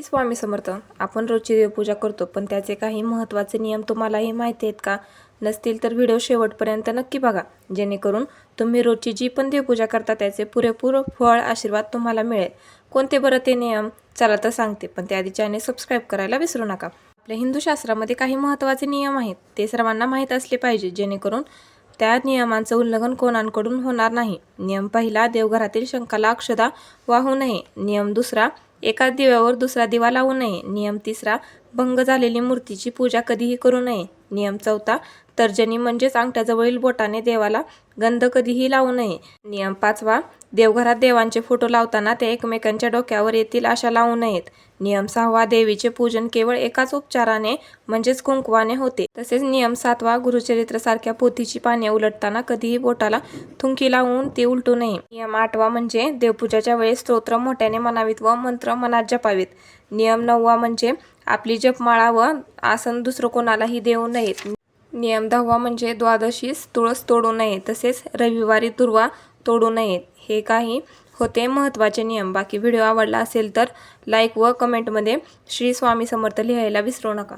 श्री स्वामी समर्थ. आपण रोजची देवपूजा करतो पण त्याचे काही महत्त्वाचे नियम तुम्हालाही माहिती आहेत का? नसतील तर व्हिडिओ शेवटपर्यंत नक्की बघा. जेणेकरून तुम्ही रोजची जी पण देवपूजा करता त्याचे पुरेपूर फळ आशीर्वाद तुम्हाला मिळेल. कोणते बरं ते नियम? चला तर सांगते पण त्याआधी चॅनल सबस्क्राईब करायला विसरू नका. आपल्या हिंदू शास्त्रामध्ये काही महत्त्वाचे नियम आहेत. ते सर्वांना माहीत असले पाहिजे जेणेकरून त्या नियमांचं उल्लंघन कोणाकडून होणार नाही. नियम पहिला देवघरातील शंखाला अक्षदा वाहू नये. नियम दुसरा एका दिव्यावर दुसरा दिवा लावू नये. नियम तिसरा भंग झालेली मूर्तीची पूजा कधीही करू नये. नियम चौथा तर्जनी म्हणजेच अंगठ्याजवळील बोटाने देवाला गंध कधीही लावू नये. नियम पाचवा देवघरात देवांचे फोटो लावताना ते एकमेकांच्या डोक्यावर येतील अशा लावू नयेत. नियम सहावा देवीचे पूजन केवळ एकाच उपचाराने म्हणजेच कुंकवाने होते. तसेच नियम सातवा गुरुचरित्र सारख्या पोथीची पाने उलटताना कधीही बोटाला थुंकी लावून ती उलटू नये. नियम आठवा म्हणजे देवपूजाच्या वेळेस स्तोत्र मोठ्याने म्हणावीत व मंत्र मनात जपावेत. नियम नववा म्हणजे आपली जपमाळा व आसन दुसरं कोणालाही देऊ नयेत. नियम दहावा म्हणजे द्वादशीस तुळस तोडू नये. तसेच रविवारी दुर्वा तोडू नयेत. हे काही होते महत्त्वाचे नियम. बाकी व्हिडिओ आवडला असेल तर लाईक व कमेंटमध्ये श्री स्वामी समर्थ लिहायला विसरू नका.